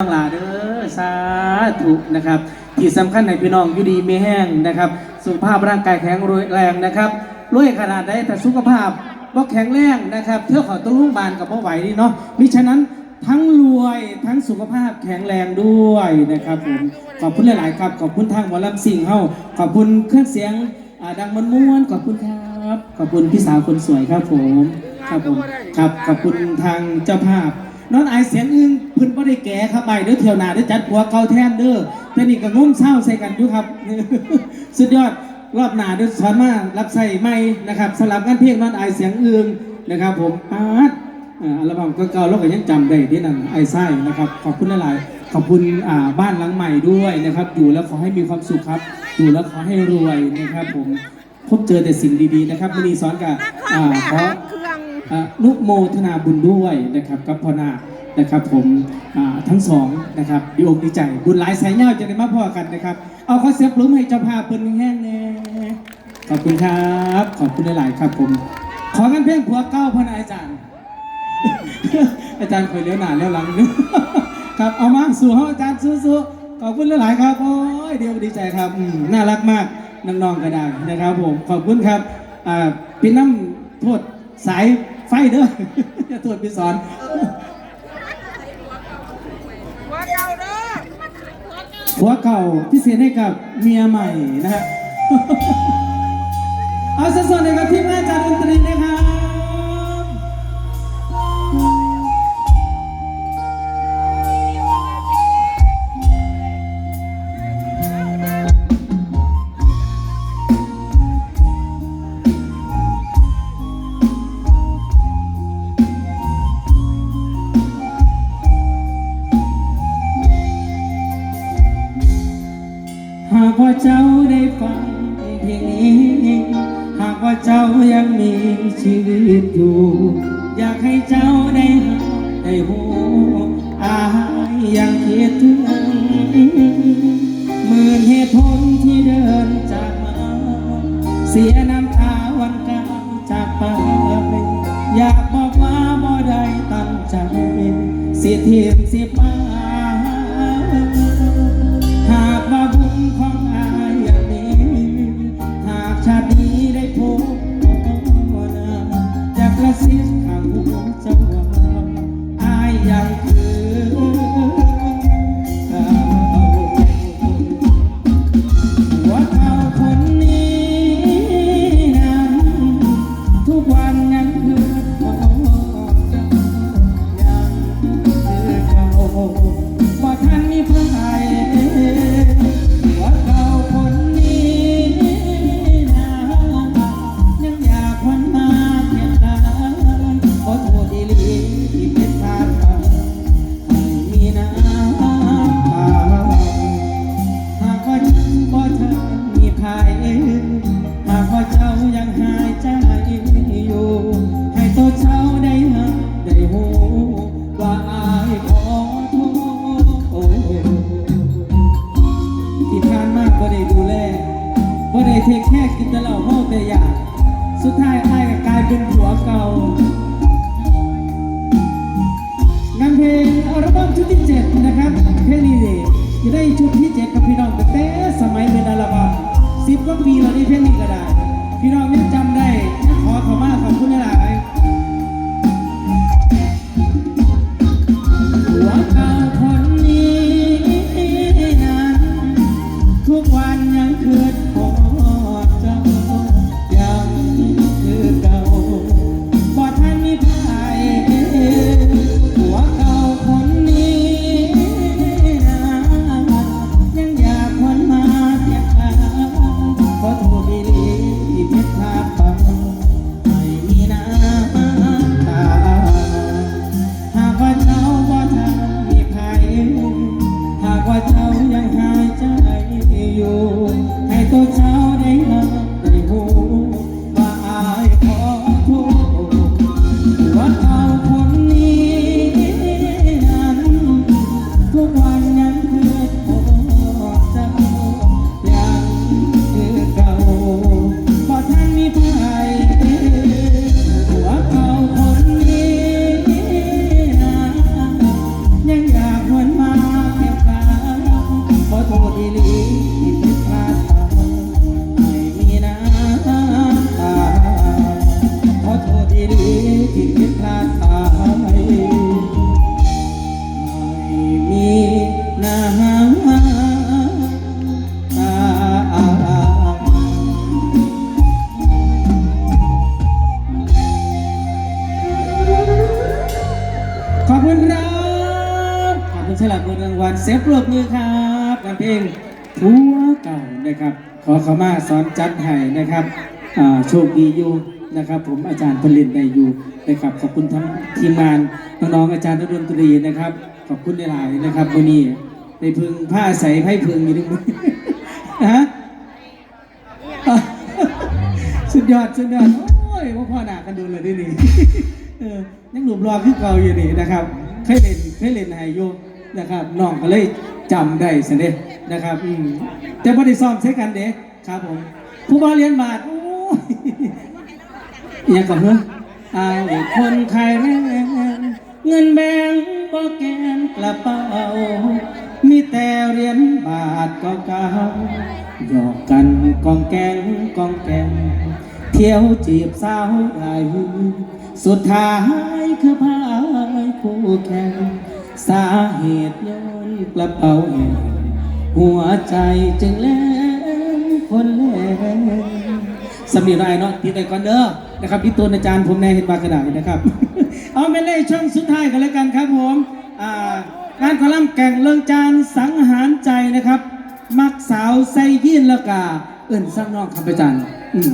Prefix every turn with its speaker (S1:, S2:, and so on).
S1: บังลาเด้อสาธุนะครับ ที่สำคัญในพี่น้องอยู่ดีไม่แห้งนะครับสุขภาพร่างกายแข็งแรงนะครับรวยขนาดใดแต่สุขภาพบ่แข็งแรงนะครับเที่ยวขอตัวลุงบานกับบ่อไหวนี่เนาะมิฉะนั้นทั้งรวยทั้งสุขภาพแข็งแรงด้วยนะครับผมขอบคุณหลาย ๆ ครับ ขอบคุณทางหมอลำสิ่งเฮาขอบคุณเครื่องเสียงดังมันม้วนขอบคุณครับ ขอบคุณพี่สาวคนสวยครับผมครับผมครับขอบคุณทางเจ้าภาพน้อนไอเสียงอึ้ง เพื้นบ่ได้แก่ครับไปเด้อเที่ยวหน้าได้จัดหัวเก่าแทนเด้อแต่นี่ก็งุ้มเศร้าใส่กันอยู่ครับ สุดยอดรอบหน้าเด้อสอนมารับใส่ไม่นะครับสลับงานเพลงนอนไอายเสียงอึ้งนะครับ ผมอาร์ตอัลบั้มเก่าๆเราก็ยังจำได้ที่นั่นไอไส้นะครับขอบคุณหลายๆขอบคุณบ้านหลังใหม่ด้วยนะครับ อยู่แล้วขอให้มีความสุขครับ อยู่แล้วขอให้รวยนะครับ ผมพบเจอแต่สิ่งดีๆนะครับมณีสอนกับขอนุโมทนาบุญด้วยนะครับกับพ่อนา นะครับผมทั้งสองนะครับดีอกดีใจ บุญหลายสายเงาจะได้มาพ่อกันนะครับ เอาข้อเสียบลุ้มให้เจ้าภาพเปิ้นแห้งแน่ขอบคุณครับ ขอบคุณหลายๆครับผม ขอกันเพลงผัวเก้าพนอาจารย์ อาจารย์คอยเลี้ยวหน้าเลี้ยวหลังนึกครับเอามาสู่ห้องอาจารย์สู้ๆขอบคุณหลายๆครับโอ้ยเดียวดีใจครับน่ารักมากน้องๆก็ได้นะครับผมขอบคุณครับพี่น้ำโทษสายไฟเด้ออย่าโทษพี่สอน ผัวเก่าพิเศษให้กับเมียใหม่นะฮะเอาสดๆเลยครับที่แม่จารดนตรีนะครับ เจ้าได้ฟังเพลงนี้ หากว่าเจ้ายังมีชีวิตอยู่ อยากให้เจ้าได้หาได้หูอายยังคิดถึงหมื่นเหตุผลที่เดินจากมา เสียน้ำตาวันกลางจากไปอยากบอกว่าบ่ได้ตั้งใจสิทีมสิไป ตัวเจ้า ดียขอบคุณครับ ขอบคุณสลับเงินรางวัลเซฟปลบมือครับการเพลงทัวเก่านะครับ ขอขมาสอนจัดไห้นะครับโชคดีอยู่ นะครับ ผมอาจารย์ผลิตได้อยู่นะครับขอบคุณทั้งทีมงานน้องๆอาจารย์ดนตรีนะครับ ขอบคุณหลายๆนะครับวันนี้ได้พึงผ้าใสไพ่พึงอยู่ด้วยมือนะฮะสุดยอดสุดยอดโอ้ยว่าพ่อหนากันดูเลยดินี่เออยังหลุมรอขึ้นเก่าอยู่นี่นะครับเคยเล่นเคยเล่นไฮโยนะครับน้องก็เลยจำได้สิเด้นะครับอืมแต่พอได้ซ้อมใช้กันเด้ครับผมผู้บาเรียนบาทโอ้ย ยังก่อนเฮ้ออายคนไทยแรงเงินแบงก์บ่แกนกระเป๋า มีแต่เหรียญบาทเก่าหยอกกันกองแกงกองแกง เที่ยวจีบสาวรายหูสุดท้ายคือพายคู่แข่งสาเหตุย้อนกระเป๋าแหงหัวใจจึงแล้งคนแลง สำเนียงไรเนาะติดไปก่อนเด้อนะครับพี่ตูนอาจารย์ผมแน่เห็นมากระดาษนะครับ เอาไปเลยช่องสุดท้ายกันแล้วกันครับผมอ่างานคอลัมน์แก่งเลิงจานสังหารใจนะครับ มักสาวใสยีนแล้วกาเอิ่นซ้ำนอกครับอาจารย์อืม